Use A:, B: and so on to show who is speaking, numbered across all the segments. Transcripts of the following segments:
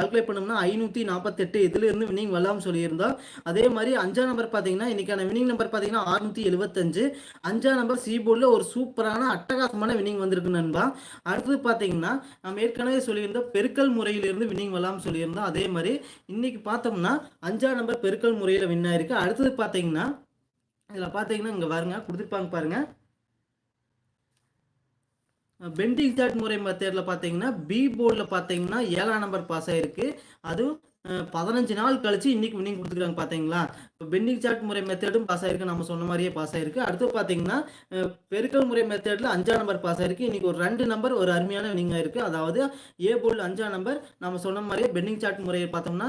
A: Calculate பண்ணோம்னா ஐநூற்றி நாற்பத்தெட்டு இதுலேருந்து வினிங் வரலாம்னு சொல்லியிருந்தோம் அதே மாதிரி அஞ்சாம் நம்பர் பார்த்தீங்கன்னா இன்றைக்கான வினிங் நம்பர் பார்த்தீங்கன்னா அறுநூற்றி எழுபத்தஞ்சு அஞ்சாம் நம்பர் சி போர்டில் ஒரு சூப்பரான அட்டகாசமான வினிங் வந்திருக்கு நண்பா. அடுத்தது பார்த்தீங்கன்னா நம்ம ஏற்கனவே சொல்லியிருந்தோம் பெருக்கல் முறையிலிருந்து வினிங் வரலாம்னு சொல்லியிருந்தோம் அதே மாதிரி இன்னைக்கு பார்த்தோம்னா அஞ்சாம் நம்பர் பெருக்கல் முறையில் வின் ஆயிருக்கு. அடுத்தது பார்த்தீங்கன்னா இதில் பார்த்தீங்கன்னா இங்கே பாருங்க கொடுத்துருப்பாங்க பாருங்கள் பெண்டிங் சார்ட் முறை மெத்தேடில் பார்த்தீங்கன்னா பி போர்டில் பார்த்தீங்கன்னா ஏழாம் நம்பர் பாஸ் ஆகிருக்கு அதுவும் பதினஞ்சு நாள் கழிச்சு இன்னைக்கு வின்னிங் கொடுத்துருக்காங்க பார்த்தீங்களா இப்போ பெண்டிங் சார்ட் முறை மெத்தேடும் பாஸ் ஆயிருக்கு. நம்ம சொன்ன மாதிரியே பாஸ் ஆயிருக்கு. அடுத்து பார்த்தீங்கன்னா பெருக்கல் முறை மெத்தேடில் அஞ்சாம் நம்பர் பாஸ் ஆயிருக்கு. இன்னைக்கு ஒரு ரெண்டு நம்பர் ஒரு அருமையான வின்னிங் ஆயிருக்கு அதாவது ஏ போர்டில் அஞ்சாம் நம்பர் நம்ம சொன்ன மாதிரியே பெண்டிங் சார்ட் முறையை பார்த்தோம்னா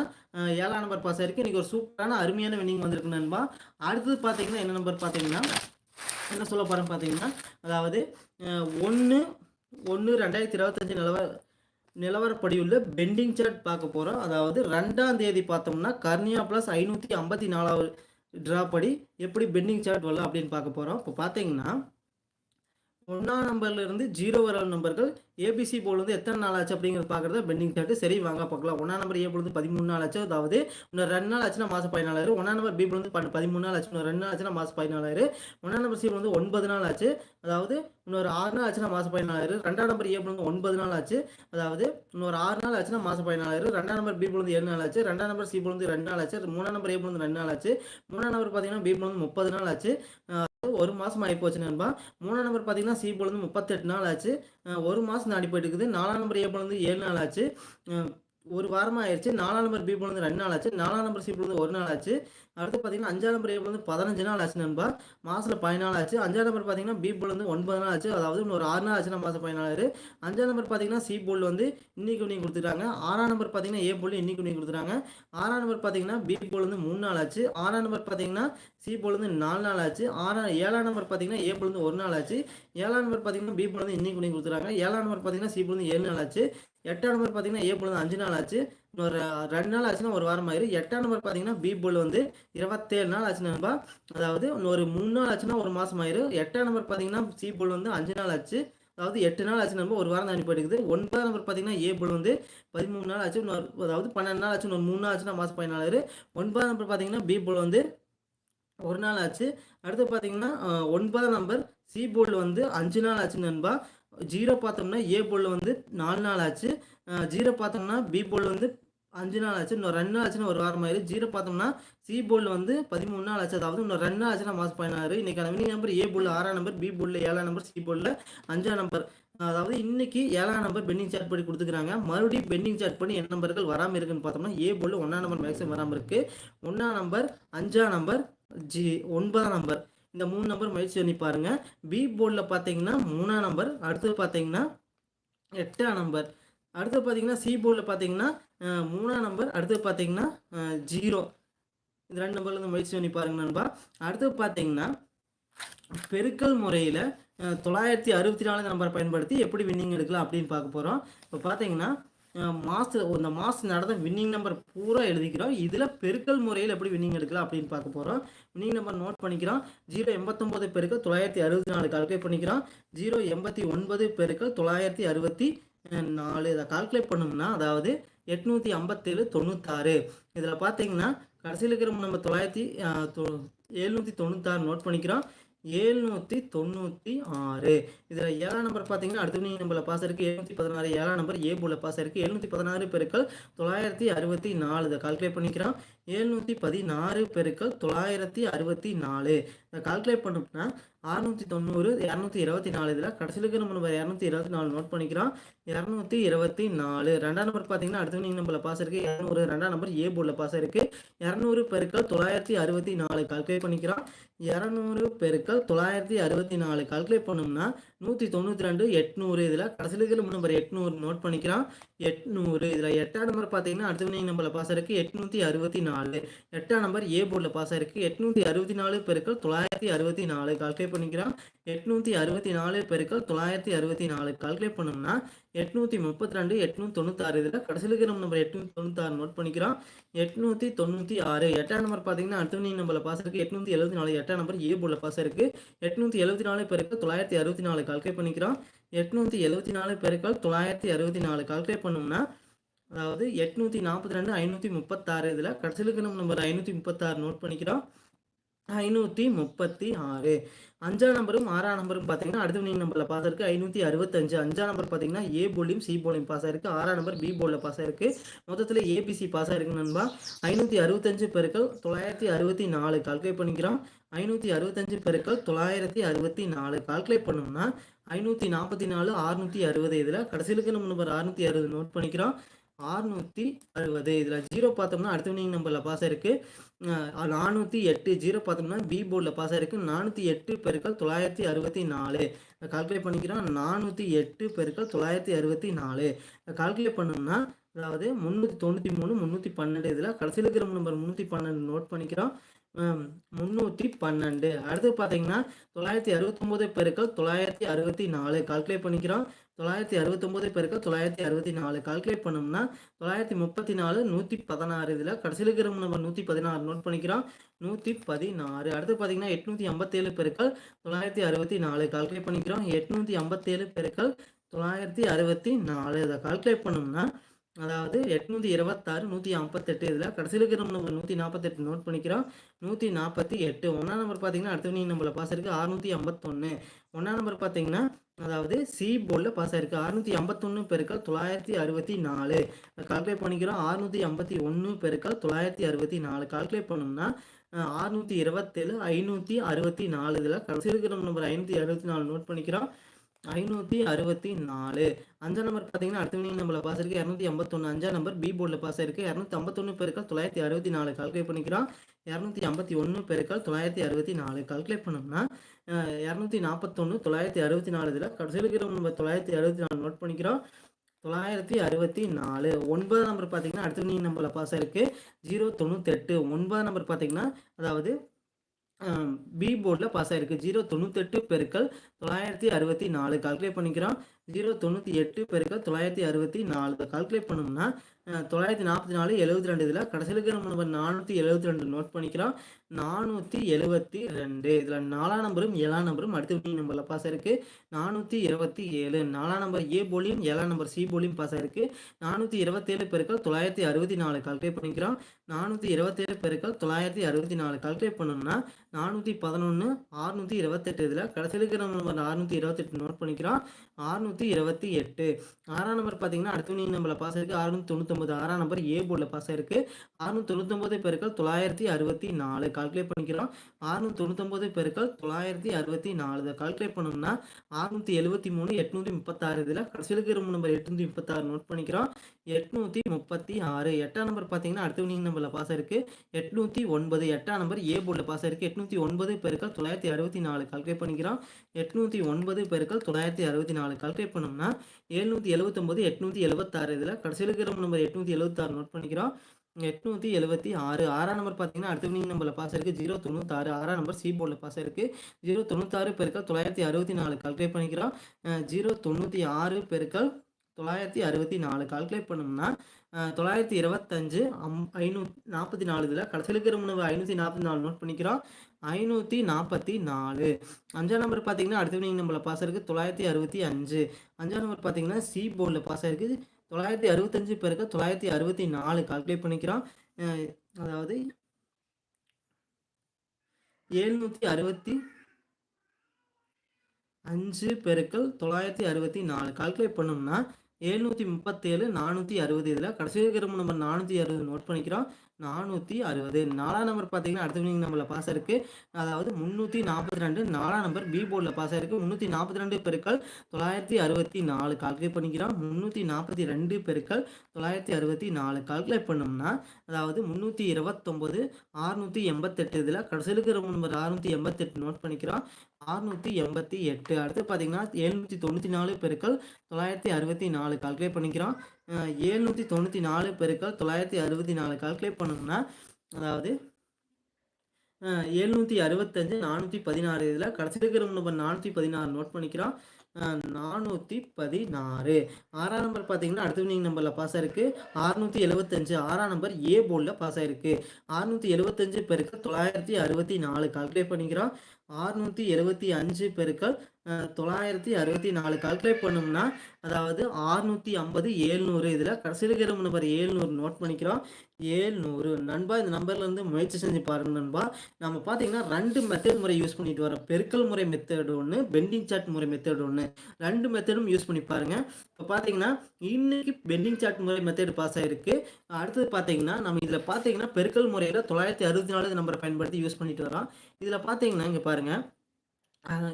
A: ஏழாம் நம்பர் பாஸ் ஆயிருக்கு. இன்னைக்கு ஒரு சூப்பரான அருமையான வினிங் வந்திருக்கு நண்பா. அடுத்தது பார்த்தீங்கன்னா என்ன நம்பர் பார்த்தீங்கன்னா என்ன சொல்ல போகிறேன் பார்த்தீங்கன்னா அதாவது ஒன்று ஒன்று ரெண்டாயிரத்தி இருபத்தஞ்சி நிலவர நிலவரப்படியுள்ள பெண்டிங் சார்ட் பார்க்க போகிறோம் அதாவது ரெண்டாம் தேதி பார்த்தோம்னா கர்னியா ப்ளஸ் ஐநூற்றி ஐம்பத்தி நாலாவது ட்ரா படி எப்படி பெண்டிங் சார்ட் வரலாம் அப்படின்னு பார்க்க போகிறோம் இப்போ பார்த்தீங்கன்னா ஒன்றாம் நம்பர்லேருந்து ஜீரோ வர நம்பர்கள் ஏபிசி போல் வந்து எத்தனை நாள் ஆச்சு அப்படிங்கிறது பார்க்குறத பெண்டிங் சார்ட்டு. சரி வாங்க பார்க்கலாம் ஒன்றாம் நம்பர் ஏ வந்து பதிமூணு நாள் ஆச்சு. அதாவது இன்னும் ரெண்டு நாள் ஆச்சுன்னா மாதம் பதினாலாயிரம். ஒன்றாம் நம்பர் பி வந்து ப- பதிமூணு நாள் ஆச்சு. இன்னும் ரெண்டு நாள் ஆச்சுன்னா மாதம் பதினாலாயிரம். ஒன்றாம் நம்பர் சி வந்து ஒன்பது நாள் ஆச்சு. அதாவது இன்னொரு ஆறு நாள் ஆச்சுன்னா மாதம் பதினாலாயிரம். ரெண்டாம் நம்பர் ஏ வந்து ஒன்பது நாள் ஆச்சு. அதாவது இன்னொரு ஆறு நாள் ஆச்சுன்னா மாதம் பதினாலாயிரம். ரெண்டாம் நம்பர் பி பொழுது ஏழு நாள் ஆச்சு. ரெண்டாம் நம்பர் சி வந்து ரெண்டு நாள் ஆச்சு. மூணாம் நம்பர் ஏ பொழுது ரெண்டு நாள் ஆச்சு. மூணாம் நம்பர் பார்த்தீங்கன்னா பி வந்து முப்பது நாள் ஆச்சு. ஒரு மாதம் ஆகி போச்சு நண்பா. மூணாம் நம்பர் பார்த்தீங்கன்னா சி பொழுது முப்பத்தெட்டு நாள் ஆச்சு. ஒரு மாதம் தாண்டி போயிட்டு இருக்குது. நாலாம் நம்பர் ஏ பொழுது ஏழு நாள் ஆச்சு. ஒரு வாரமாக ஆயிடுச்சு. நாலாம் நம்பர் பி பொழுது ரெண்டு நாள் ஆச்சு. நாலாம் நம்பர் சி வந்து ஒரு நாள் ஆச்சு. அடுத்து பார்த்தீங்கன்னா அஞ்சாம் நம்பர் ஏ வந்து பதினஞ்சு நாள் ஆச்சு நண்பா. மாதத்தில் பதினாலு ஆச்சு. அஞ்சாம் நம்பர் பார்த்தீங்கன்னா பி வந்து ஒன்பது நாள் ஆச்சு. அதாவது இன்னொரு ஆறு நாள் ஆச்சுன்னா மாதம் பதினாலு. அஞ்சாம் நம்பர் பார்த்தீங்கன்னா சி போல் வந்து இன்னைக்கு நீ கொடுத்துருக்காங்க ஆறாம் நம்பர் பார்த்தீங்கன்னா ஏ போல் இன்னைக்கு நீ கொடுத்துருக்காங்க ஆறாம் நம்பர் பார்த்தீங்கன்னா பி போல் வந்து மூணு நாள் ஆச்சு. ஆறாம் நம்பர் பார்த்தீங்கன்னா சி போல் வந்து நாலு நாள் ஆச்சு. ஆறாம் ஏழாம் நம்பர் பார்த்தீங்கன்னா ஏ போல் வந்து ஒரு நாள் ஆச்சு. ஏழாம் நம்பர் பார்த்தீங்கன்னா பி போல் வந்து இன்னைக்கு நீ கொடுத்துருக்காங்க ஏழாம் நம்பர் பார்த்தீங்கன்னா சி போல் வந்து ஏழு நாள் ஆச்சு. எட்டாம் நம்பர் பார்த்தீங்கன்னா ஏ போல் அஞ்சு நாள் ஆச்சு. இன்னொரு ரெண்டு நாள் ஆச்சுன்னா ஒரு வாரம் ஆயிரும். எட்டாம் நம்பர் பார்த்தீங்கன்னா பி போல் வந்து இருபத்தேழு நாள் ஆச்சு நண்பா. அதாவது இன்னொரு மூணு நாள் ஆச்சுன்னா ஒரு மாதம் ஆயிரும். எட்டாம் நம்பர் பார்த்தீங்கன்னா சி போல் வந்து அஞ்சு நாள் ஆச்சு. அதாவது எட்டு நாள் ஆச்சு நம்ம ஒரு வாரம் தான் அனுப்பிடுக்குது ஒன்பதாம் நம்பர் பார்த்தீங்கன்னா ஏ போல் வந்து பதிமூணு நாள் ஆச்சு. இன்னொரு அதாவது பன்னெண்டு நாள் ஆச்சு. இன்னொரு மூணு நாள் ஆச்சுன்னா மாதம் பதினாலு ஒன்பதாம் நம்பர் பார்த்தீங்கன்னா பி போல் வந்து ஒரு நாள் ஆச்சு. அடுத்து பார்த்தீங்கன்னா ஒன்பதாம் நம்பர் சி போர்டில் வந்து அஞ்சு நாள் ஆச்சு நண்பா. ஜீரோ பார்த்தோம்னா ஏ போர்டில் வந்து நாலு நாள் ஆச்சு. ஜீரோ பார்த்தோம்னா பி போர்டில் வந்து அஞ்சு நாள் ஆச்சு. இன்னும் ரெண்டு நாள் ஆச்சுன்னு ஒரு வாரம் ஆயிரு ஜீரோ பார்த்தோம்னா சி போர்டில் வந்து பதிமூணு நாள் ஆச்சு. அதாவது இன்னும் ரெண்டு நாள் ஆச்சுன்னா மாதம் பதினாறு. இன்னைக்கான வினிங் நம்பர் ஏ போர்டில் ஆறாம் நம்பர் பி போர்டில் ஏழாம் நம்பர் சி போர்டில் அஞ்சாம் நம்பர். அதாவது இன்னைக்கு ஏழாம் நம்பர் பெண்டிங் சார்ட் பண்ணி கொடுத்துக்கிறாங்க மறுபடியும் பெண்டிங் சார்ட் பண்ணி என்ன நம்பர்கள் வராமல் இருக்குன்னு பார்த்தோம்னா ஏ போர்டில் ஒன்றாம் நம்பர் மேக்ஸிமம் வராமல் இருக்குது ஒன்றாம் நம்பர் அஞ்சாம் நம்பர் ஜி ஒன்பதாம் நம்பர். இந்த மூணு நம்பர் முயற்சி பண்ணி பாருங்கள் பி போர்டில் பார்த்தீங்கன்னா மூணாம் நம்பர் அடுத்தது பார்த்தீங்கன்னா எட்டாம் நம்பர் அடுத்து பார்த்தீங்கன்னா சி போர்டில் பார்த்தீங்கன்னா மூணாம் நம்பர் அடுத்தது பார்த்தீங்கன்னா ஜீரோ இந்த ரெண்டு நம்பரில் இருந்து முயற்சி பண்ணி பாருங்க நண்பா. அடுத்தது பார்த்தீங்கன்னா பெருக்கல் முறையில் தொள்ளாயிரத்தி அறுபத்தி நாலு நம்பரை பயன்படுத்தி எப்படி வின்னிங் எடுக்கலாம் அப்படின்னு பார்க்க போகிறோம் இப்போ பார்த்தீங்கன்னா மாசு இந்த மாதம் நடந்த வின்னிங் நம்பர் பூரா எழுதிக்கிறோம். இதில் பெருக்கல் முறையில் எப்படி வின்னிங் எடுக்கலாம் அப்படின்னு பார்க்க போகிறோம் வின்னிங் நம்பர் நோட் பண்ணிக்கிறோம். ஜீரோ எண்பத்தொம்போது பெருக்கள் தொள்ளாயிரத்தி அறுபத்தி நாலு கால்குலேட் பண்ணிக்கிறோம். ஜீரோ எண்பத்தி ஒன்பது பெருக்கள் தொள்ளாயிரத்தி அறுபத்தி நாலு. இதை கால்குலேட் பண்ணோம்னா அதாவது எட்நூற்றி ஐம்பத்தேழு தொண்ணூத்தாறு. இதில் பார்த்தீங்கன்னா கடைசியில் இருக்கிற நம்ம தொள்ளாயிரத்தி தொ- எழுநூற்றி தொண்ணூத்தாறு நோட் பண்ணிக்கிறோம். ஏழ்நூற்றி தொண்ணூற்றி ஆறு. இதில் ஏழாம் நம்பர் பார்த்தீங்கன்னா அடுத்த வினிங் நம்பரில் பாஸ் இருக்குது எழுநூற்றி பதினாறு ஏழாம் நம்பர் ஏ போல பாஸ் இருக்குது எழுநூற்றி பதினாறு பெருக்கள் தொள்ளாயிரத்தி அறுபத்தி நாலு. இதை கால்குலேட் பண்ணிக்கிறோம். எழுநூற்றி பதினாறு பெருக்கள் தொள்ளாயிரத்தி அறுபத்தி நாலு. இதை கால்குலேட் பண்ணோம்னா அறுநூற்றி தொண்ணூறு இரநூத்தி இருபத்தி நாலு. இதில் கடைசியில் இருக்கிற நம்ம இரநூத்தி இருபத்தி நாலு நோட் பண்ணிக்கிறோம். இரநூத்தி இருபத்தி நாலு. ரெண்டாம் நம்பர் பார்த்தீங்கன்னா அடுத்த நீங்கள் நம்பரில் பாஸ் இருக்குது இரநூறு ரெண்டாம் நம்பர் ஏ போர்டில் பாஸ் இருக்குது இரநூறு பெருக்கள் தொள்ளாயிரத்தி அறுபத்தி நாலு கால்குலேட் பண்ணிக்கிறோம். இரநூறு பெருக்கள் தொள்ளாயிரத்தி அறுபத்தி நாலு கால்குலேட் பண்ணோம்னா நூற்றி தொண்ணூற்றி ரெண்டு எட்நூறு. இதில் கடைசியில் இருக்கிற நம்பர் எட்நூறு நோட் பண்ணிக்கிறோம். எட்நூறு. இதில் எட்டாம் நம்பர் பார்த்தீங்கன்னா அடுத்த நீங்கள் நம்பரில் பாஸ் இருக்குது எட்நூற்றி அறுபத்தி நாலு நாலு. எட்டாம் நம்பர் ஏ போர்டில் பாஸ் ஆயிருக்கு. எட்நூற்றி அறுபத்தி நாலு பெருக்கள் தொள்ளாயிரத்தி அறுபத்தி நாலு. கால்குலேட் பண்ணிக்கிறோம். எட்நூற்றி அறுபத்தி நாலு பெருக்கள் தொள்ளாயிரத்தி அறுபத்தி நாலு. கால்குலேட் பண்ணோம்னா எட்நூற்றி முப்பத்தி ரெண்டு எட்நூற்றி தொண்ணூத்தாறு. இதில் கடைசியில் இருக்கிற நம்பர் எட்நூற்றி தொண்ணூத்தாறு நோட் பண்ணிக்கிறோம். எட்நூற்றி தொண்ணூற்றி ஆறு. எட்டாம் நம்பர் பார்த்தீங்கன்னா அடுத்த நம்பரில் பாஸ் இருக்குது எட்நூற்றி எழுபத்தி நாலு. எட்டாம் நம்பர் ஏ போர்டில் பாஸ் இருக்குது எட்நூற்றி எழுபத்தி நாலு பெருக்கள் தொள்ளாயிரத்தி அறுபத்தி நாலு. கால்குலேட் பண்ணிக்கிறோம். எட்நூற்றி எழுபத்தி நாலு பெருக்கள் தொள்ளாயிரத்தி அறுபத்தி நாலு. கால்குலேட் பண்ணோம்னா அதாவது எட்நூற்றி நாற்பத்தி ரெண்டு ஐநூற்றி முப்பத்தாறு இதில் கடைசிலுக்கு நம்ம நம்பர் ஐநூற்றி முப்பத்தாறு நோட் பண்ணிக்கிறோம். ஐநூற்றி முப்பத்தி ஆறு அஞ்சாம் நம்பரும் ஆறாம் நம்பரும் பார்த்தீங்கன்னா அடுத்த வினிங் நம்பரில் பாஸ் இருக்குது ஐநூற்றி அறுபத்தஞ்சு. அஞ்சாம் நம்பர் பார்த்தீங்கன்னா ஏ போலியும் சி போலியும் பாஸ் ஆயிருக்கு. ஆறாம் நம்பர் பி போலில் பாஸ் ஆயிருக்கு. மொத்தத்தில் ஏபிசி பாஸ் ஆயிருக்கு நண்பா. ஐநூற்றி அறுபத்தஞ்சு பெருக்கள் தொள்ளாயிரத்தி அறுபத்தி நாலு. கால்குலேட் பண்ணிக்கிறோம். ஐநூற்றி அறுபத்தஞ்சு பெருக்கள் தொள்ளாயிரத்தி அறுபத்தி நாலு. கால்குலேட் பண்ணோம்னா ஐநூற்றி நாற்பத்தி நாலு அறுநூற்றி அறுபது இதில் கடைசியிலுக்கு நம்ம நம்பர் அறுநூற்றி அறுபது நோட் பண்ணிக்கிறோம். அறுநூற்றி அறுபது. இதில் ஜீரோ பார்த்தோம்னா அடுத்த வினிங் நம்பரில் பாஸ் இருக்குது நானூற்றி எட்டு ஜீரோ பார்த்தோம்னா பி போர்டில் பாஸ் ஆயிருக்கு. நானூற்றி எட்டு பெருக்கள் தொள்ளாயிரத்தி அறுபத்தி நாலு. கால்குலேட் பண்ணிக்கிறோம் நானூற்றி எட்டு பெருக்கள் தொள்ளாயிரத்தி அறுபத்தி நாலு. கால்குலேட் பண்ணோம்னா அதாவது முந்நூற்றி தொண்ணூற்றி மூணு முந்நூற்றி பன்னெண்டு. இதில் கடைசியில் இருக்கிற நம்பர் முந்நூற்றி பன்னெண்டு நோட் பண்ணிக்கிறோம். முந்நூற்றி பன்னெண்டு. அடுத்து பார்த்தீங்கன்னா தொள்ளாயிரத்தி அறுபத்தொம்போது பெருக்கள் தொள்ளாயிரத்தி அறுபத்தி நாலு. கால்குலேட் பண்ணிக்கிறோம். தொள்ளாயிரத்தி அறுபத்தொம்போது பெருக்கள் தொள்ளாயிரத்தி அறுபத்தி நாலு. கால்குலேட் பண்ணோம்னா தொள்ளாயிரத்தி முப்பத்தி நாலு நூற்றி பதினாறு. இதில் கடைசியில் இருக்கிற நம்ம நூற்றி பதினாறு. நோட் பண்ணிக்கிறோம். நூற்றி பதினாறு. அடுத்து பார்த்தீங்கன்னா எட்நூற்றி ஐம்பத்தேழு பெருக்கள் தொள்ளாயிரத்தி அறுபத்தி நாலு. கால்குலேட் பண்ணிக்கிறோம். எட்நூற்றி ஐம்பத்தேழு பெருக்கள் தொள்ளாயிரத்தி அறுபத்தி நாலு. இதை கால்குலேட் பண்ணோம்னா அதாவது எட்நூற்றி இருபத்தாறு நூற்றி ஐம்பத்தெட்டு இதில் கடைசியில் இருக்கிற நம்பர் நூற்றி நாற்பத்தெட்டு நோட் பண்ணிக்கிறோம். நூற்றி நாற்பத்தி எட்டு ஒன்றாம் நம்பர் பார்த்தீங்கன்னா அடுத்த நீ நம்பரில் பாஸ் இருக்குது அறுநூற்றி ஐம்பத்தொன்று ஒன்றாம் நம்பர் பார்த்தீங்கன்னா அதாவது சி போர்டில் பாஸ் ஆயிருக்கு. அறுநூற்றி ஐம்பத்தொன்று பெருக்கள் தொள்ளாயிரத்தி அறுபத்தி நாலு. கால்குலேட் பண்ணிக்கிறோம். அறுநூற்றி ஐம்பத்தி ஒன்று பெருக்கள் தொள்ளாயிரத்தி அறுபத்தி நாலு. கால்குலேட் பண்ணோம்னா அறுநூற்றி இருபத்தேழு ஐநூற்றி அறுபத்தி நாலு இதில் கடைசியில் இருக்கிற நம்பர் ஐநூற்றி அறுபத்தி நாலு நோட் பண்ணிக்கிறோம். ஐநூற்றி அறுபத்தி நாலு. அஞ்சாம் நம்பர் பார்த்தீங்கன்னா அடுத்த வினிங் நம்பரில் பாஸ் இருக்குது இரநூத்தி ஐம்பத்தொன்று அஞ்சாம் நம்பர் பி போர்டில் பாஸ் இருக்குது இரநூத்தி ஐம்பத்தொன்று பெருக்கள் தொள்ளாயிரத்தி அறுபத்தி நாலு. கால்குலேட் பண்ணிக்கிறோம். இரநூத்தி ஐம்பத்தி ஒன்று பெருக்கள் தொள்ளாயிரத்தி அறுபத்தி நாலு. கால்குலேட் பண்ணோம்னா இரநூத்தி நாற்பத்தொன்று தொள்ளாயிரத்தி அறுபத்தி நாலு இதில் கடைசியில் இருக்கிற நம்ம தொள்ளாயிரத்தி அறுபத்தி நாலு நோட் பண்ணிக்கிறோம். தொள்ளாயிரத்தி அறுபத்தி நாலு. ஒன்பதாம் நம்பர் பார்த்தீங்கன்னா அடுத்த வினிங் நம்பரில் பாஸ் இருக்குது ஜீரோ தொண்ணூத்தெட்டு. ஒன்பதாம் நம்பர் பார்த்தீங்கன்னா அதாவது பி போர்டில் பாஸ் ஆயிருக்கு. ஜீரோ தொண்ணூத்தெட்டு பெருக்கள் தொள்ளாயிரத்தி அறுபத்தி நாலு. கால்குலேட் பண்ணிக்கிறோம். ஜீரோ தொண்ணூற்றி எட்டு பெருக்கள் தொள்ளாயிரத்தி அறுபத்தி நாலு. கால்குலேட் பண்ணோம்னா தொள்ளாயிரத்தி நாற்பத்தி நாலு எழுபத்தி ரெண்டு இதில் கடைசியில் நம்ம நம்பர் நானூற்றி எழுபத்தி ரெண்டு நோட் பண்ணிக்கிறோம். நானூற்றி எழுபத்தி ரெண்டு. இதில் நாலாம் நம்பரும் ஏழாம் நம்பரும் அடுத்த வினிங் நம்பரில் பாஸ் ஆயிருக்கு. நானூற்றி இருபத்தி ஏழு. நாலாம் நம்பர் ஏ போலியும் ஏழாம் நம்பர் சி போலியும் பாஸ் ஆயிருக்கு. நானூற்றி இருபத்தேழு பெருக்கள் தொள்ளாயிரத்தி அறுபத்தி நாலு கால்குலேட் பண்ணிக்கிறோம். நானூற்றி இருபத்தேழு பெருக்கள் தொள்ளாயிரத்தி அறுபத்தி நாலு கால்குலேட் பண்ணோம்னா நானூற்றி பதினொன்று ஆறுநூற்றி இருபத்தெட்டு இதில் கடைசியில் இருக்கிற நம்பர் அறுநூற்றி இருபத்தெட்டு நோட் பண்ணிக்கிறோம். ஆறுநூற்றி இருபத்தி எட்டு. ஆறாம் நம்பர் பார்த்தீங்கன்னா அடுத்த வினிங் நம்பரில் பாஸ் ஆயிருக்கு. அறுநூற்றி தொண்ணூத்தொம்பது ஆறாம் நம்பர் ஏ போர்டில் பாஸ் ஆயிருக்கு. அறுநூத்தி தொண்ணூத்தொம்பது பெருக்கள் தொள்ளாயிரத்தி அறுபத்தி நாலு. கால்குலேட் பண்ணிக்கிறோம். அறுநூற்றி தொண்ணூத்தொம்பது பெருக்கள் தொள்ளாயிரத்தி அறுபத்தி நாலு. இதை கால்குலேட் பண்ணோம்னா அறுநூற்றி எழுபத்தி மூணு எட்நூற்றி முப்பத்தாறு. இதில் கடைசியில் இருக்கிற நம்பர் எட்நூற்றி முப்பத்தாறு நோட் பண்ணிக்கிறோம். எட்நூற்றி முப்பத்தி ஆறு. எட்டாம் நம்பர் பார்த்தீங்கன்னா அடுத்த வினிங் நம்பரில் பாஸ் இருக்குது எட்நூற்றி ஒன்பது. எட்டாம் நம்பர் ஏ போர்டில் பாஸ் இருக்குது எட்நூற்றி ஒன்பது பெருக்கள் தொள்ளாயிரத்தி அறுபத்தி நாலு. கால்குலேட் பண்ணிக்கிறோம். எட்நூற்றி ஒன்பது பெருக்கள் தொள்ளாயிரத்தி அறுபத்தி நாலு. கால்குலேட் பண்ணோம்னா எழுநூற்றி எழுபத்தொம்போது எட்நூற்றி எழுபத்தாறு இதில் கடைசியில் இருக்கிற நம்பர் எட்நூற்றி எழுபத்தாறு நோட் பண்ணிக்கிறோம். எட்நூற்றி எழுபத்தி ஆறு. ஆறாம் நம்பர் பார்த்தீங்கன்னா அடுத்த வினிங் நம்பரில் பாஸ் இருக்குது ஜீரோ தொண்ணூத்தாறு. ஆறாம் நம்பர் சி போர்டில் பாஸ் இருக்குது ஜீரோ தொண்ணூத்தாறு பெருக்கள் தொள்ளாயிரத்தி அறுபத்தி நாலு. கால்குலேட் பண்ணிக்கிறோம். ஜீரோ தொண்ணூற்றி ஆறு பெருக்கள் தொள்ளாயிரத்தி அறுபத்தி நாலு. கால்குலேட் பண்ணோம்னா தொள்ளாயிரத்தி இருபத்தஞ்சு அம் ஐநூ நாற்பத்தி நாலு இதில் கடைசியில் இருக்கிற உணவு ஐநூற்றி நாற்பத்தி நாலு நோட் பண்ணிக்கிறோம். ஐநூற்றி நாற்பத்தி நாலு. அஞ்சாம் நம்பர் பார்த்தீங்கன்னா அடுத்த வினிங் நம்பரில் பாஸ் இருக்குது தொள்ளாயிரத்தி அறுபத்தி அஞ்சு. அஞ்சாம் நம்பர் பார்த்தீங்கன்னா சி போர்டில் பாஸ் ஆயிருக்கு. தொள்ளாயிரத்தி அறுபத்தஞ்சு பேருக்கு தொள்ளாயிரத்தி அறுபத்தி நாலு கால்குலேட் பண்ணிக்கிறோம். அதாவது எழுநூற்றி அறுபத்தி அஞ்சு பெருக்கள் தொள்ளாயிரத்தி அறுபத்தி நாலு கால்குலேட் பண்ணோம்னா எழுநூற்றி முப்பத்தேழு நானூற்றி அறுபது. இதில் கடைசி இருக்கிற நம்பர் நானூற்றி அறுபது நோட் பண்ணிக்கிறோம். நானூற்றி அறுபது. நாலாம் நம்பர் பார்த்தீங்கன்னா அடுத்த வினிங் நம்பரில் பாஸ் இருக்குது அதாவது முந்நூற்றி நாற்பத்தி ரெண்டு. நாலாம் நம்பர் பி போர்டில் பாஸ் இருக்குது முந்நூற்றி நாற்பத்தி ரெண்டு பெருக்கள் தொள்ளாயிரத்தி அறுபத்தி நாலு. கால்குலேட் பண்ணிக்கிறோம் முந்நூற்றி நாற்பத்தி ரெண்டு பெருக்கள் தொள்ளாயிரத்தி அறுபத்தி நாலு. கால்குலேட் பண்ணோம்னா அதாவது முந்நூற்றி இருபத்தொம்போது ஆறுநூற்றி எண்பத்தெட்டு. இதில் கடைசியில் இருக்கிற நம்பர் அறுநூற்றி எண்பத்தெட்டு நோட் பண்ணிக்கிறோம் அறுநூற்றி எண்பத்தி எட்டு. அடுத்து பார்த்தீங்கன்னா எழுநூற்றி தொண்ணூற்றி நாலு பெருக்கள் தொள்ளாயிரத்தி அறுபத்தி நாலு. கால்குலேட் பண்ணிக்கிறோம் எழுநூற்றி தொண்ணூற்றி நாலு பெருக்கள் தொள்ளாயிரத்தி அறுபத்தி நாலு கால்குலேட் பண்ணோம்னா அதாவது எழுநூற்றி அறுபத்தஞ்சு நானூற்றி பதினாறு இதில் கடைசி இருக்கிற நம்பர் நானூற்றி பதினாறு நோட் பண்ணிக்கிறோம். நானூற்றி பதினாறு. ஆறாம் நம்பர் பார்த்தீங்கன்னா அடுத்த வினிங் நம்பரில் பாஸ் ஆயிருக்கு. அறுநூற்றி எழுபத்தஞ்சு ஆறாம் நம்பர் ஏ போர்டில் பாஸ் ஆயிருக்கு. அறுநூற்றி எழுபத்தஞ்சு பெருக்கு தொள்ளாயிரத்தி அறுபத்தி நாலு கால்குலேட் பண்ணிக்கிறோம். ஆறுநூற்றி எழுபத்தி அஞ்சு பெருக்கள் தொள்ளாயிரத்தி அறுபத்தி நாலு கால்குலேட் பண்ணோம்னா அதாவது ஆறுநூற்றி ஐம்பது ஏழ்நூறு. இதில் கடைசியில் இருக்கிற நம்பர் ஏழ்நூறு நோட் பண்ணிக்கிறோம். ஏழ்நூறு. நண்பா இந்த நம்பர்லேருந்து முயற்சி செஞ்சு பாருங்க நண்பா. நம்ம பார்த்தீங்கன்னா ரெண்டு மெத்தட் முறை யூஸ் பண்ணிட்டு வரோம் பெருக்கல் முறை மெத்தட் ஒன்று பெண்டிங் சார்ட் முறை மெத்தட் ஒன்று ரெண்டு மெத்தடும் யூஸ் பண்ணி பாருங்க. இப்போ பார்த்தீங்கன்னா இன்னைக்கு பெண்டிங் சார்ட் முறை மெத்தட் பாஸ் ஆகிருக்கு அடுத்தது பார்த்தீங்கன்னா நம்ம இதில் பார்த்தீங்கன்னா பெருக்கல் முறையில் தொள்ளாயிரத்தி அறுபத்தி நாலு நம்பரை பயன்படுத்தி யூஸ் பண்ணிட்டு வரோம் இதில் பார்த்தீங்கன்னா இங்கே பாருங்க.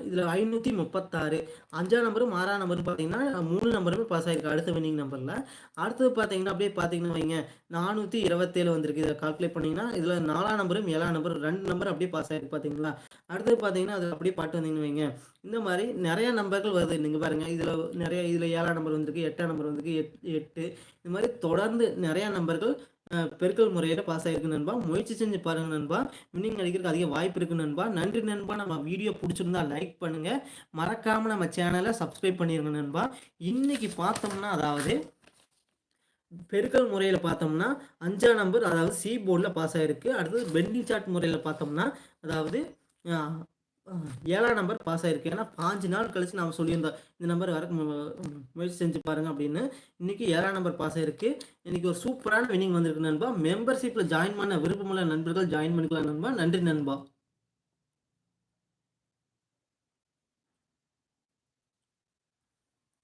A: இதில் ஐநூற்றி முப்பத்தாறு. அஞ்சாம் நம்பரும் ஆறாம் நம்பரும் பார்த்தீங்கன்னா மூணு நம்பருமே பாஸ் ஆகிருக்கு அடுத்த வின்னிங் நம்பரில் அடுத்தது பார்த்தீங்கன்னா அப்படியே பார்த்தீங்கன்னா வைங்க. நானூற்றி இருபத்தேழு வந்திருக்கு. இதில் கால்குலேட் பண்ணிங்கன்னா இதில் நாலாம் நம்பரும் ஏழாம் நம்பரும் ரெண்டு நம்பர் அப்படியே பாஸ் ஆகிருக்கு பார்த்தீங்களா அடுத்தது பார்த்தீங்கன்னா அதில் அப்படியே பாட்டு வந்தீங்கன்னு வைங்க. இந்த மாதிரி நிறையா நம்பர்கள் வருது. நீங்கள் பாருங்கள் இதில் நிறைய இதில் ஏழாம் நம்பர் வந்திருக்கு எட்டாம் நம்பர் வந்திருக்கு எட் எட்டு. இந்த மாதிரி தொடர்ந்து நிறையா நம்பர்கள் பெருக்கல் முறையில் பாஸ் ஆகிருக்கு நண்பா. முயற்சி செஞ்சு பாருங்க நண்பா. வின்னிங் அடிக்கிறதுக்கு அதிக வாய்ப்பு இருக்கு நண்பா. நன்றி நண்பா. நம்ம வீடியோ பிடிச்சிருந்தா லைக் பண்ணுங்க. மறக்காம நம்ம சேனலை சப்ஸ்கிரைப் பண்ணிருங்க நண்பா. இன்னைக்கு பார்த்தோம்னா அதாவது பெருக்கல் முறையில் பார்த்தோம்னா அஞ்சாம் நம்பர் அதாவது சி போர்டில் பாஸ் ஆகிருக்கு அடுத்தது பெண்டிங் சார்ட் முறையில் பார்த்தோம்னா அதாவது ஏழாம் நம்பர் பாஸ் ஆயிருக்கு. ஏன்னா பாஞ்சு நாள் கழிச்சு நாம் சொல்லியிருந்தோம். இந்த நம்பர் வர முயற்சி செஞ்சு பாருங்க அப்படின்னு. இன்னைக்கு ஏழாம் நம்பர் பாஸ் ஆயிருக்கு. இன்னைக்கு ஒரு சூப்பரான வினிங் வந்திருக்கு நண்பா. மெம்பர்ஷிப்பில் ஜாயின் பண்ண விருப்பமுள்ள நண்பர்கள் ஜாயின் பண்ணிக்கலாம் நண்பா. நன்றி நண்பா.